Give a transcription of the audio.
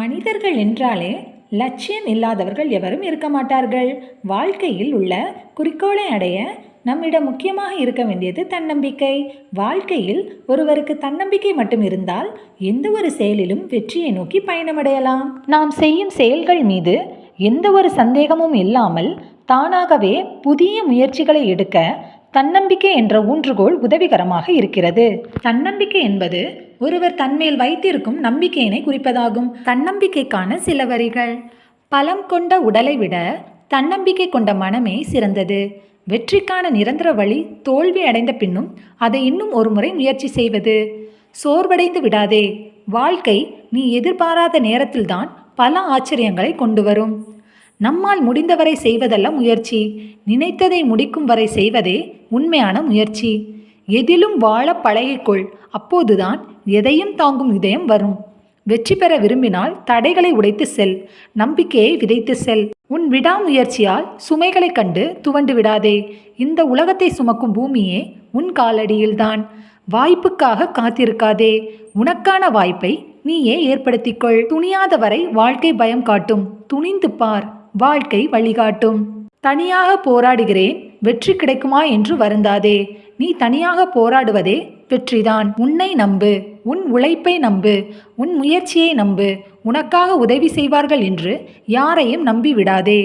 மனிதர்கள் என்றாலே லட்சியம் இல்லாதவர்கள் எவரும் இருக்க மாட்டார்கள். வாழ்க்கையில் உள்ள குறிக்கோளை அடைய நம்மிடம் முக்கியமாக இருக்க வேண்டியது தன்னம்பிக்கை. வாழ்க்கையில் ஒருவருக்கு தன்னம்பிக்கை மட்டும் இருந்தால் எந்த ஒரு செயலிலும் வெற்றியை நோக்கி பயணமடையலாம். நாம் செய்யும் செயல்கள் மீது எந்த ஒரு சந்தேகமும் இல்லாமல் தானாகவே புதிய முயற்சிகளை எடுக்க தன்னம்பிக்கை என்ற ஊன்றுகோல் உதவிகரமாக இருக்கிறது. தன்னம்பிக்கை என்பது ஒருவர் தன்மேல் வைத்திருக்கும் நம்பிக்கையினை குறிப்பதாகும். தன்னம்பிக்கைக்கான சில வரிகள். பலம் கொண்ட உடலை விட தன்னம்பிக்கை கொண்ட மனமே சிறந்தது. வெற்றிக்கான நிரந்தர வழி தோல்வி அடைந்த பின்னும் அதை இன்னும் ஒரு முறை முயற்சி செய்வது. சோர்வடைந்து விடாதே. வாழ்க்கை நீ எதிர்பாராத நேரத்தில்தான் பல ஆச்சரியங்களை கொண்டு வரும். நம்மால் முடிந்தவரை செய்வதல்ல முயற்சி. நினைத்ததை முடிக்கும் வரை செய்வதே உண்மையான முயற்சி. எதிலும் வாழ பழகிக்கொள் அப்போதுதான் எதையும் தாங்கும் இதயம் வரும். வெற்றி பெற விரும்பினால் தடைகளை உடைத்து செல் நம்பிக்கையை விதைத்து செல். உன் விடாமுயற்சியால் சுமைகளைக் கண்டு துவண்டு விடாதே. இந்த உலகத்தை சுமக்கும் பூமியே உன் காலடியில்தான். வாய்ப்புக்காக காத்திருக்காதே. உனக்கான வாய்ப்பை நீயே ஏற்படுத்திக்கொள். துணியாத வரை வாழ்க்கை பயம் காட்டும். துணிந்து பார். வாழ்க்கை வழிகாட்டும். தனியாக போராடுகிறேன் வெற்றி கிடைக்குமா என்று வருந்தாதே. நீ தனியாக போராடுவதே வெற்றிதான். உன்னை நம்பு உன் உழைப்பை நம்பு உன் முயற்சியை நம்பு. உனக்காக உதவி செய்வார்கள் என்று யாரையும் நம்பி விடாதே